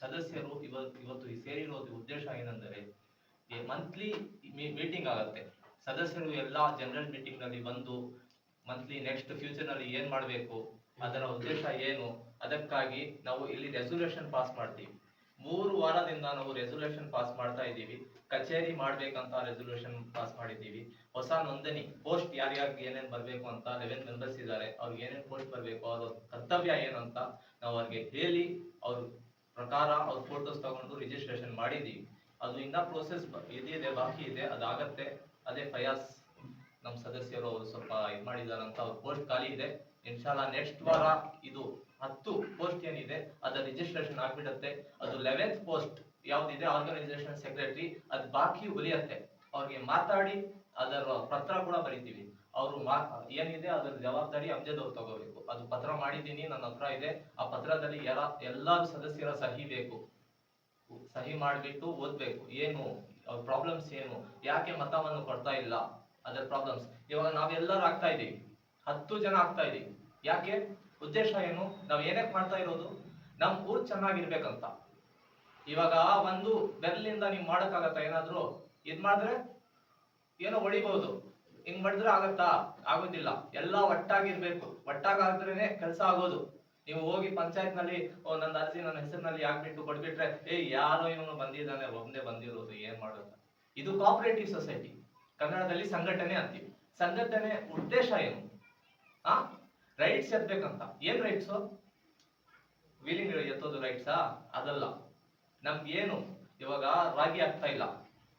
ಸದಸ್ಯರು ಇವತ್ತು ಇವತ್ತು ಸೇರಿರೋದು ಉದ್ದೇಶ ಏನೆಂದರೆ ಮಂತ್ಲಿ ಮೀಟಿಂಗ್ ಆಗುತ್ತೆ. ಸದಸ್ಯರು ಎಲ್ಲ ಜನರಲ್ ಮೀಟಿಂಗ್ನಲ್ಲಿ ಬಂದು ಮಂತ್ಲಿ ನೆಕ್ಸ್ಟ್ ಫ್ಯೂಚರ್ನಲ್ಲಿ ಏನ್ ಮಾಡಬೇಕು, ಅದರ ಉದ್ದೇಶ ಏನು, ಅದಕ್ಕಾಗಿ ನಾವು ಇಲ್ಲಿ ರೆಸೊಲ್ಯೂಷನ್ ಪಾಸ್ ಮಾಡ್ತೀವಿ. ಮೂರು ವಾರದಿಂದ ನಾವು ರೆಸೊಲ್ಯೂಷನ್ ಪಾಸ್ ಮಾಡ್ತಾ ಇದ್ದೀವಿ. ಕಚೇರಿ ಮಾಡ್ಬೇಕಂತ ರೆಸೊಲ್ಯೂಷನ್ ಪಾಸ್ ಮಾಡಿದ್ದೀವಿ. ಹೊಸ ನೋಂದಣಿ ಪೋಸ್ಟ್ ಯಾರ್ಯಾರಿಗೆ ಏನೇನು ಬರಬೇಕು ಅಂತ ಲೆವೆನ್ ಮೆಂಬರ್ಸ್ ಇದ್ದಾರೆ, ಅವ್ರಿಗೆ ಏನೇನು ಪೋಸ್ಟ್ ಬರಬೇಕು, ಅವ್ರ ಕರ್ತವ್ಯ ಏನಂತ ನಾವು ಅವ್ರಿಗೆ ಹೇಳಿ ಅವ್ರ ಪ್ರಕಾರ ಅವ್ರ ಫೋಟೋಸ್ ತಗೊಂಡು ರಿಜಿಸ್ಟ್ರೇಷನ್ ಮಾಡಿದೀವಿ. ಅದು ಇನ್ನ ಪ್ರೋಸೆಸ್ ಇದಿದೆ ಬಾಕಿ ಇದೆ, ಅದಾಗತ್ತೆ. ಅದೇ ಫಯಾಸ್ ನಮ್ಮ ಸದಸ್ಯರು ಅವರು ಸ್ವಲ್ಪ ಇದು ಮಾಡಿದಾರಂತ ಅವ್ರ ಪೋಸ್ಟ್ ಖಾಲಿ ಇದೆ. ಇನ್ಶಾಲ ನೆಕ್ಸ್ಟ್ ವಾರ ಇದು ಹತ್ತು ಪೋಸ್ಟ್ ಏನಿದೆ ಅದರ ರಿಜಿಸ್ಟ್ರೇಷನ್ ಆಗ್ಬಿಡತ್ತೆ. ಅದು ಲೆವೆಂತ್ ಪೋಸ್ಟ್ ಯಾವ್ದಿದೆ ಆರ್ಗನೈಸೇಷನ್ ಸೆಕ್ರೆಟರಿ ಅದು ಬಾಕಿ ಉಳಿಯತ್ತೆ. ಅವ್ರಿಗೆ ಮಾತಾಡಿ, ಅದರ ಪತ್ರ ಕೂಡ ಬರಿತೀವಿ. ಅವರು ಮಾ, ಏನಿದೆ ಅದರ ಜವಾಬ್ದಾರಿ ಅಮ್ಜದ್ ತಗೋಬೇಕು. ಅದು ಪತ್ರ ಮಾಡಿದ್ದೀನಿ, ನನ್ನ ಹತ್ರ ಇದೆ. ಆ ಪತ್ರದಲ್ಲಿ ಎಲ್ಲ, ಎಲ್ಲಾ ಸದಸ್ಯರ ಸಹಿ ಬೇಕು. ಸಹಿ ಮಾಡಿಬಿಟ್ಟು ಓದ್ಬೇಕು. ಏನು, ಅವ್ರ ಪ್ರಾಬ್ಲಮ್ಸ್ ಏನು? ಯಾಕೆ ಮತವನ್ನು ಕೊಡ್ತಾ ಇಲ್ಲ? ಅದರ ಪ್ರಾಬ್ಲಮ್ಸ್ ಇವಾಗ ನಾವೆಲ್ಲರೂ ಆಗ್ತಾ ಇದೀವಿ. ಹತ್ತು ಜನ ಆಗ್ತಾ ಇದೀವಿ. ಯಾಕೆ? ಉದ್ದೇಶ ಏನು? ನಾವ್ ಏನಕ್ಕೆ ಮಾಡ್ತಾ ಇರೋದು, ನಮ್ ಊರ್ ಚೆನ್ನಾಗಿರ್ಬೇಕಂತ. ಇವಾಗ ಒಂದು ಬೆರಳಿಂದ ನೀವು ಮಾಡೋಕ್ಕಾಗತ್ತಾ ಏನಾದ್ರು? ಇದ್ ಮಾಡಿದ್ರೆ ಏನೋ ಹೊಡಿಬಹುದು ಹಿಂಗ್ ಮಾಡಿದ್ರೆ ಆಗತ್ತಾ? ಆಗೋದಿಲ್ಲ. ಎಲ್ಲ ಒಟ್ಟಾಗಿರ್ಬೇಕು ಒಟ್ಟಾಗಾದ್ರೇನೆ ಕೆಲಸ ಆಗೋದು. ನೀವು ಹೋಗಿ ಪಂಚಾಯತ್ನಲ್ಲಿ ನನ್ನ ಅರ್ಜಿ ನನ್ನ ಹೆಸರಿನಲ್ಲಿ ಹಾಕ್ಬಿಟ್ಟು ಕೊಡ್ಬಿಟ್ರೆ ಏ, ಯಾರೋ ಇವನು ಬಂದಿದ್ದಾನೆ ಒಬ್ಬನೇ ಬಂದಿರೋದು, ಏನ್ ಮಾಡೋದು? ಇದು ಕೋಆಪರೇಟಿವ್ ಸೊಸೈಟಿ ಕನ್ನಡದಲ್ಲಿ ಸಂಘಟನೆ ಅಂತೀವಿ. ಸಂಘಟನೆ ಉದ್ದೇಶ ಏನು? ಆ? ರೈಟ್ಸ್ ಎತ್ತಬೇಕಂತ ಏನ್ ರೈಟ್ಸ್ ವೀಲಿಂಗ್ ಎತ್ತೋದು ರೈಟ್ಸಾ ಅದಲ್ಲ. ನಮ್ಗೆ ಏನು ಇವಾಗ ರಾಗಿ ಆಗ್ತಾ ಇಲ್ಲ.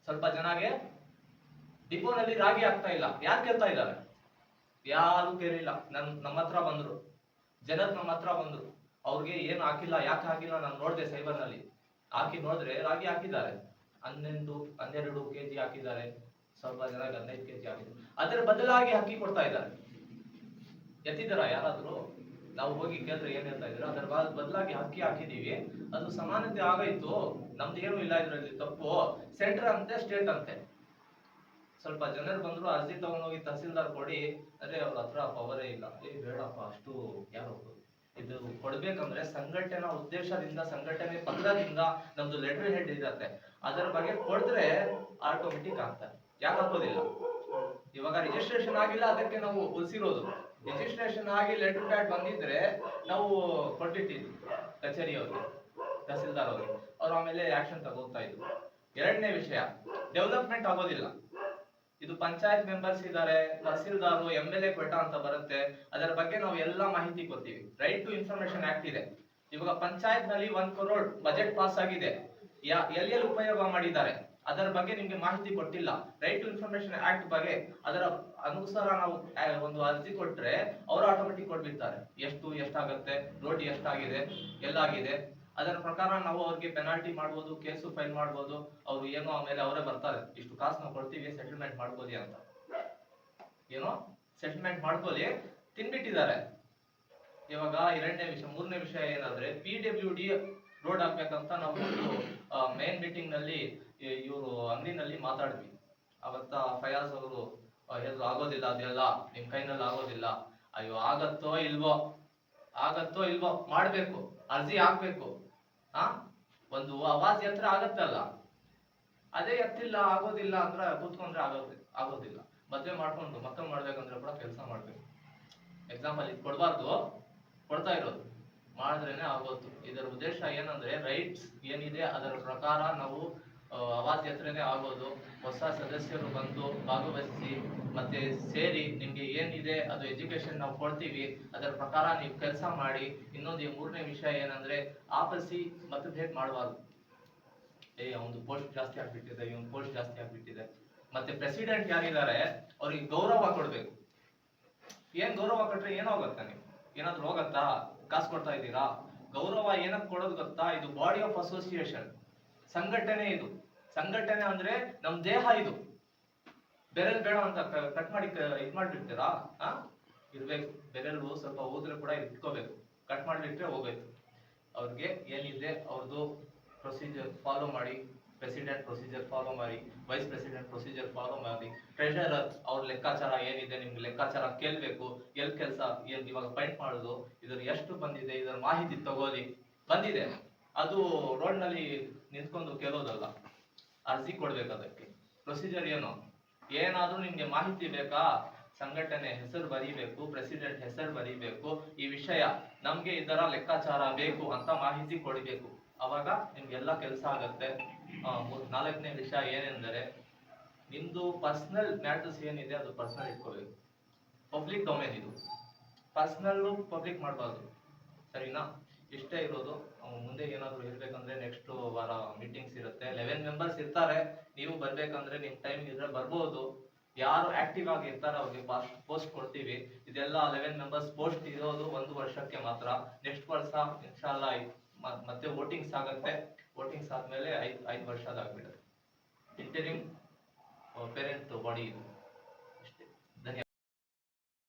ಸ್ವಲ್ಪ ಜನಗೆ ಡಿಪೋನಲ್ಲಿ ರಾಗಿ ಆಗ್ತಾ ಇಲ್ಲ. ಯಾರು ಕೇಳ್ತಾ ಇದ್ದಾರೆ? ಯಾರು ಕೇಳಿಲ್ಲ. ನನ್, ನಮ್ಮ ಹತ್ರ ಬಂದ್ರು. ಜನರು ನಮ್ಮ ಹತ್ರ ಬಂದ್ರು. ಅವ್ರಿಗೆ ಏನು ಹಾಕಿಲ್ಲ, ಯಾಕೆ ಹಾಕಿಲ್ಲ ನಾನು ನೋಡಿದೆ ಸೈಬರ್ನಲ್ಲಿ. ಹಾಕಿ ನೋಡಿದ್ರೆ ರಾಗಿ ಹಾಕಿದ್ದಾರೆ. ಹನ್ನೊಂದು ಹನ್ನೆರಡು ಕೆಜಿ ಹಾಕಿದ್ದಾರೆ. ಸ್ವಲ್ಪ ಜನ ಹದಿನೈದು ಕೆಜಿ ಹಾಕಿದ್ದಾರೆ. ಅದರ ಬದಲಾಗಿ ಅಕ್ಕಿ ಕೊಡ್ತಾ ಇದ್ದಾರೆ. ಎತ್ತಿದಾರ ಯಾರಾದ್ರೂ? ನಾವು ಹೋಗಿ ಕೇಳಿದ್ರೆ ಏನ್ ಹೇಳ್ತಾ ಇದ್ರು? ಅದರ ಬದಲಾಗಿ ಅಕ್ಕಿ ಹಾಕಿದೀವಿ ಅದು ಸಮಾನತೆ ಆಗೋಯ್ತು ನಮ್ದು ಏನು ಇಲ್ಲ ಇದ್ರಲ್ಲಿ. ತಪ್ಪು. ಸೆಂಟರ್ ಅಂತೆ, ಸ್ಟೇಟ್ ಅಂತೆ. ಸ್ವಲ್ಪ ಜನರು ಬಂದ್ರು ಅರ್ಜಿ ತಗೊಂಡೋಗಿ ತಹಸೀಲ್ದಾರ್ ಕೊಡಿ. ಅದೇ ಅವ್ರ ಹತ್ರ ಪವರೇ ಇಲ್ಲ. ಏ, ಬೇಡಪ್ಪ, ಅಷ್ಟು ಯಾರು ಇದು ಕೊಡ್ಬೇಕಂದ್ರೆ ಸಂಘಟನಾ ಉದ್ದೇಶದಿಂದ, ಸಂಘಟನೆ ಪತ್ರದಿಂದ ನಮ್ದು ಲೆಟರ್ ಹೆಡ್ ಇರತ್ತೆ. ಅದರ ಬಗ್ಗೆ ಕೊಡಿದ್ರೆ ಆಟೋಮೆಟಿಕ್ ಆಗ್ತಾರೆ. ಯಾಕೆ ಹಾಕೋದಿಲ್ಲ? ಇವಾಗ ರಿಜಿಸ್ಟ್ರೇಷನ್ ಆಗಿಲ್ಲ, ಅದಕ್ಕೆ ನಾವು ಉಳಿಸಿರೋದು. ರಿಜಿಸ್ಟ್ರೇಷನ್ ಆಗಿ ಲೆಟರ್ ಪ್ಯಾಡ್ ಬಂದಿದ್ರೆ ನಾವು ಕೊಟ್ಟಿಟ್ಟಿದ್ವಿ ಕಚೇರಿ ಅವ್ರಿಗೆ ತಹಸೀಲ್ದಾರ್ ಅವ್ರಿಗೆ. ಅವ್ರು ಆಮೇಲೆ ಆಕ್ಷನ್ ತಗೋತಾ ಇದ್ರು. ಎರಡನೇ ವಿಷಯ ಡೆವಲಪ್ಮೆಂಟ್ ಆಗೋದಿಲ್ಲ. ಇದು ಪಂಚಾಯತ್ ಮೆಂಬರ್ಸ್ ಇದ್ದಾರೆ ತಹಸೀಲ್ದಾರು ಎಂ ಎಲ್ ಎ ಕೊಟ್ಟ ಅಂತ ಬರುತ್ತೆ. ಅದರ ಬಗ್ಗೆ ನಾವು ಎಲ್ಲ ಮಾಹಿತಿ ಕೊಡ್ತೀವಿ. ರೈಟ್ ಟು ಇನ್ಫಾರ್ಮೇಶನ್ ಆಕ್ಟ್ ಇದೆ. ಇವಾಗ ಪಂಚಾಯತ್ನಲ್ಲಿ ಒಂದ್ ಕರೋಡ್ ಬಜೆಟ್ ಪಾಸ್ ಆಗಿದೆ. ಎಲ್ಲಿ ಎಲ್ಲಿ ಉಪಯೋಗ ಮಾಡಿದ್ದಾರೆ. ಅದರ ಬಗ್ಗೆ ನಿಮ್ಗೆ ಮಾಹಿತಿ ಕೊಟ್ಟಿಲ್ಲ. ರೈಟ್ ಟು ಇನ್ಫಾರ್ಮೇಶನ್ ಆಕ್ಟ್ ಬಗ್ಗೆ ಅದರ ಅನುಸಾರ ನಾವು ಒಂದು ಅರ್ಜಿ ಕೊಟ್ರೆ ಅವರು ಆಟೋಮೆಟಿಕ್ ಕೊಟ್ಬಿಡ್ತಾರೆ. ಎಷ್ಟು, ಎಷ್ಟಾಗುತ್ತೆ? ರೋಡ್ ಎಷ್ಟಾಗಿದೆ? ಎಲ್ಲಾಗಿದೆ ಅದರ ಪ್ರಕಾರ ನಾವು ಅವ್ರಿಗೆ ಪೆನಾಲ್ಟಿ ಮಾಡ್ಬೋದು ಕೇಸು ಫೈಲ್ ಮಾಡ್ಬೋದು, ಅವ್ರು ಏನೋ ಆಮೇಲೆ ಅವರೇ ಬರ್ತಾರೆ. ಇಷ್ಟು ಕಾಸು ನಾವು ಕೊಡ್ತೀವಿ ಸೆಟಲ್ಮೆಂಟ್ ಮಾಡ್ಕೊಳ್ಳಿ ಅಂತ. ಏನೋ ಸೆಟಲ್ಮೆಂಟ್ ಮಾಡ್ಕೊಳ್ಳಿ ತಿನ್ಬಿಟ್ಟಿದ್ದಾರೆ. ಇವಾಗ ಎರಡನೇ ವಿಷಯ, ಮೂರನೇ ವಿಷಯ ಏನಂದ್ರೆ ಪಿ ಡಬ್ಲ್ಯೂ ಡಿ ರೋಡ್ ಹಾಕ್ಬೇಕಂತ ನಾವು ಮೇನ್ ಮೀಟಿಂಗ್ನಲ್ಲಿ ಇವರು ಅಂಗಡಿನಲ್ಲಿ ಮಾತಾಡಿದ್ವಿ. ಅವತ್ತ ಫಯಾಜ್ ಅವರು ಹೇಳಿದ್ರು, ಆಗೋದಿಲ್ಲ ಅದೆಲ್ಲ, ನಿಮ್ ಕೈನಲ್ಲಿ ಆಗೋದಿಲ್ಲ. ಅಯ್ಯೋ, ಆಗತ್ತೋ ಇಲ್ವೋ? ಆಗತ್ತೋ ಇಲ್ವೋ? ಮಾಡ್ಬೇಕು, ಅರ್ಜಿ ಹಾಕ್ಬೇಕು. ಆ? ಒಂದು ಆವಾಜ್ ಎತ್ತರ ಆಗತ್ತಲ್ಲ. ಅದೇ ಎತ್ತಿಲ್ಲ, ಆಗೋದಿಲ್ಲ ಅಂದ್ರೆ ಕೂತ್ಕೊಂಡ್ರೆ ಆಗೋದಿ, ಆಗೋದಿಲ್ಲ. ಮದ್ವೆ ಮಾಡ್ಕೊಂಡು ಮಕ್ಕಳು ಮಾಡ್ಬೇಕಂದ್ರೆ ಕೂಡ ಕೆಲಸ ಮಾಡ್ಬೇಕು. ಎಕ್ಸಾಂಪಲ್ ಇದು ಕೊಡಬಾರ್ದು, ಕೊಡ್ತಾ ಇರೋದು. ಮಾಡಿದ್ರೇನೆ ಆಗೋದು. ಇದರ ಉದ್ದೇಶ ಏನಂದ್ರೆ ರೈಟ್ಸ್ ಏನಿದೆ ಅದರ ಪ್ರಕಾರ ನಾವು ಎತ್ತರನೇ ಆಗೋದು ಹೊಸ ಸದಸ್ಯರು ಬಂದು ಭಾಗವಹಿಸಿ ಮತ್ತೆ ಸೇರಿ ನಿಮ್ಗೆ ಏನಿದೆ ಅದು ಎಜುಕೇಶನ್ ನಾವು ಕೊಡ್ತೀವಿ, ಅದರ ಪ್ರಕಾರ ನೀವು ಕೆಲಸ ಮಾಡಿ, ಇನ್ನೊಂದು ಮೂರನೇ ವಿಷಯ ಏನಂದ್ರೆ ಆಪಸಿ ಮತಭೇದ ಮಾಡಬಾರ್ದು. ಏ, ಒಂದು ಪೋಸ್ಟ್ ಜಾಸ್ತಿ ಆಗ್ಬಿಟ್ಟಿದೆ ಇವನ್ ಪೋಸ್ಟ್ ಜಾಸ್ತಿ ಆಗ್ಬಿಟ್ಟಿದೆ. ಮತ್ತೆ ಪ್ರೆಸಿಡೆಂಟ್ ಯಾರಿದ್ದಾರೆ, ಅವ್ರಿಗೆ ಗೌರವ ಕೊಡ್ಬೇಕು. ಏನ್ ಗೌರವ ಕೊಟ್ರೆ ಏನಾಗುತ್ತೆ ನೀವು? ಏನಾದ್ರು ಹೋಗತ್ತಾ? ಕಾಸು ಕೊಡ್ತಾ ಇದ್ದೀರಾ? ಗೌರವ ಏನಕ್ಕೆ ಕೊಡೋದು ಗೊತ್ತಾ? ಇದು ಬಾಡಿ ಆಫ್ ಅಸೋಸಿಯೇಷನ್ ಸಂಘಟನೆ ಇದು. ಸಂಘಟನೆ ಅಂದ್ರೆ ನಮ್ ದೇಹ ಇದು. ಬೆರಲ್ ಬೇಡ ಅಂತ ಕಟ್ ಮಾಡಿ ಇದ್ ಮಾಡ್ಬಿಡ್ತೀರಾ? ಆ? ಇರ್ಬೇಕು. ಬೆರಳು ಸ್ವಲ್ಪ ಹೋದ್ರೆ ಕೂಡ ಇಟ್ಕೋಬೇಕು. ಕಟ್ ಮಾಡ್ಬಿಟ್ರೆ ಹೋಗ್ಬೇಕು. ಅವ್ರಿಗೆ ಏನಿದೆ ಅವ್ರದ್ದು ಪ್ರೊಸೀಜರ್ ಫಾಲೋ ಮಾಡಿ ಪ್ರೆಸಿಡೆಂಟ್ ಪ್ರೊಸೀಜರ್ ಫಾಲೋ ಮಾಡಿ ವೈಸ್ ಪ್ರೆಸಿಡೆಂಟ್ ಪ್ರೊಸೀಜರ್ ಫಾಲೋ ಮಾಡಿ ಟ್ರೆಷರರ್ ಅವ್ರ ಲೆಕ್ಕಾಚಾರ ಏನಿದೆ ನಿಮ್ಗೆ ಲೆಕ್ಕಾಚಾರ ಕೇಳ್ಬೇಕು. ಎಲ್ ಕೆಲಸ ಇವಾಗ ಪೈಂಟ್ ಮಾಡೋದು ಇದ್ರ ಎಷ್ಟು ಬಂದಿದೆ ಇದರ ಮಾಹಿತಿ ತಗೋಲಿ. ಬಂದಿದೆ. ಅದು ರೋಡ್ನಲ್ಲಿ ನಿಂತ್ಕೊಂಡು ಕೇಳೋದಲ್ಲ, ಅರ್ಜಿ ಕೊಡ್ಬೇಕು ಅದಕ್ಕೆ. ಪ್ರೊಸೀಜರ್ ಏನು? ಏನಾದ್ರೂ ನಿಮ್ಗೆ ಮಾಹಿತಿ ಬೇಕಾ? ಸಂಘಟನೆ ಹೆಸರು ಬರೀಬೇಕು ಪ್ರೆಸಿಡೆಂಟ್ ಹೆಸರು ಬರೀಬೇಕು, ಈ ವಿಷಯ ನಮ್ಗೆ ಇದರ ಲೆಕ್ಕಾಚಾರ ಬೇಕು ಅಂತ ಮಾಹಿತಿ ಕೊಡಬೇಕು. ಅವಾಗ ನಿಮ್ಗೆಲ್ಲ ಕೆಲಸ ಆಗತ್ತೆ. ನಾಲ್ಕನೇ ವಿಷಯ ಏನೆಂದರೆ, ನಿಮ್ದು ಪರ್ಸನಲ್ ಮ್ಯಾಟರ್ಸ್ ಏನಿದೆ ಅದು ಪರ್ಸನಲ್ ಇಟ್ಕೋಬೇಕು. ಪಬ್ಲಿಕ್ ಡೊಮೇನ್ ಇದು. ಪರ್ಸನಲ್ ಪಬ್ಲಿಕ್ ಮಾಡಬಾರ್ದು. ಸರಿನಾ? ಇಷ್ಟೇ ಇರೋದು. ಮುಂದೆ ಏನಾದರೂ ಇರಬೇಕಂದ್ರೆ ನೆಕ್ಸ್ಟ್ ವಾರ ಮೀಟಿಂಗ್ಸ್ ಇರುತ್ತೆ. ಲೆವೆನ್ ಮೆಂಬರ್ಸ್ ಇರ್ತಾರೆ. ನೀವು ಬರ್ಬೇಕಂದ್ರೆ ನಿಮ್ಮ ಟೈಮ್ ಇದ್ರೆ ಬರ್ಬೋದು. ಯಾರು ಆಕ್ಟಿವ್ ಆಗಿ ಇರ್ತಾರೆ ಅವ್ರಿಗೆ ಪೋಸ್ಟ್ ಕೊಡ್ತೀವಿ. ಇದೆಲ್ಲ ಲೆವೆನ್ ಮೆಂಬರ್ಸ್ ಪೋಸ್ಟ್ ಇರೋದು ಒಂದು ವರ್ಷಕ್ಕೆ ಮಾತ್ರ. ನೆಕ್ಸ್ಟ್ ವರ್ಷ ಇನ್ಶಾಲ್ಲ ಮತ್ತೆ ವೋಟಿಂಗ್ಸ್ ಆಗುತ್ತೆ. ವೋಟಿಂಗ್ಸ್ ಆದ್ಮೇಲೆ ಐದು ಐದು ವರ್ಷದಾಗ್ಬಿಡುತ್ತೆ ಇಂಟರಿಂಗ್ ಪೇರೆಂಟ್ ಬಾಡಿ ಇದು.